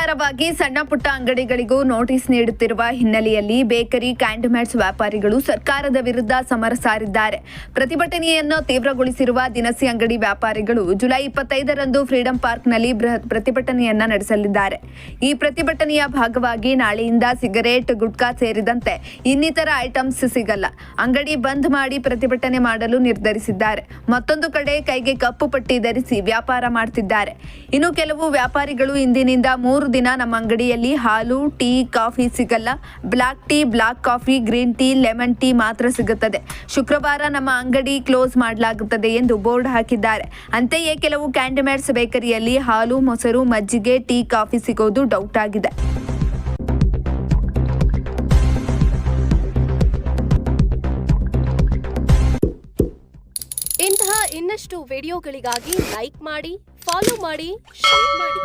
ವಿಚಾರವಾಗಿ ಸಣ್ಣ ಪುಟ್ಟ ಅಂಗಡಿಗಳಿಗೂ ನೋಟಿಸ್ ನೀಡುತ್ತಿರುವ ಹಿನ್ನೆಲೆಯಲ್ಲಿ ಬೇಕರಿ, ಕ್ಯಾಂಡಿಮ್ಯಾಟ್ಸ್ ವ್ಯಾಪಾರಿಗಳು ಸರ್ಕಾರದ ವಿರುದ್ಧ ಸಮರ ಸಾರಿದ್ದಾರೆ. ಪ್ರತಿಭಟನೆಯನ್ನು ತೀವ್ರಗೊಳಿಸಿರುವ ದಿನಸಿ ಅಂಗಡಿ ವ್ಯಾಪಾರಿಗಳು ಜುಲೈ ಇಪ್ಪತ್ತೈದರಂದು ಫ್ರೀಡಂ ಪಾರ್ಕ್ನಲ್ಲಿ ಬೃಹತ್ ಪ್ರತಿಭಟನೆಯನ್ನ ನಡೆಸಲಿದ್ದಾರೆ. ಈ ಪ್ರತಿಭಟನೆಯ ಭಾಗವಾಗಿ ನಾಳೆಯಿಂದ ಸಿಗರೇಟ್, ಗುಟ್ಕಾ ಸೇರಿದಂತೆ ಇನ್ನಿತರ ಐಟಮ್ಸ್ ಸಿಗಲ್ಲ. ಅಂಗಡಿ ಬಂದ್ ಮಾಡಿ ಪ್ರತಿಭಟನೆ ಮಾಡಲು ನಿರ್ಧರಿಸಿದ್ದಾರೆ. ಮತ್ತೊಂದು ಕಡೆ ಕೈಗೆ ಕಪ್ಪು ಪಟ್ಟಿ ಧರಿಸಿ ವ್ಯಾಪಾರ ಮಾಡ್ತಿದ್ದಾರೆ. ಇನ್ನು ಕೆಲವು ವ್ಯಾಪಾರಿಗಳು ಇಂದಿನಿಂದ ಮೂರು ದಿನ ನಮ್ಮ ಅಂಗಡಿಯಲ್ಲಿ ಹಾಲು, ಟೀ, ಕಾಫಿ ಸಿಗಲ್ಲ. Black tea, black coffee, green tea, lemon tea ಮಾತ್ರ ಸಿಗುತ್ತದೆ. ಶುಕ್ರವಾರ ನಮ್ಮ ಅಂಗಡಿ ಕ್ಲೋಸ್ ಮಾಡಲಾಗುತ್ತದೆ ಎಂದು ಬೋರ್ಡ್ ಹಾಕಿದ್ದಾರೆ. ಅಂತೆಯೇ ಕೆಲವು ಕ್ಯಾಂಡಿಮ್ಯಾಟ್ಸ್ ಬೇಕರಿಯಲ್ಲಿ ಹಾಲು, ಮೊಸರು, ಮಜ್ಜಿಗೆ, ಟೀ, ಕಾಫಿ ಸಿಗೋದು ಡೌಟ್ ಆಗಿದೆ. ಇಂತಹ ಇನ್ನಷ್ಟು ವಿಡಿಯೋಗಳಿಗಾಗಿ ಲೈಕ್ ಮಾಡಿ, ಫಾಲೋ ಮಾಡಿ, ಶೇರ್ ಮಾಡಿ.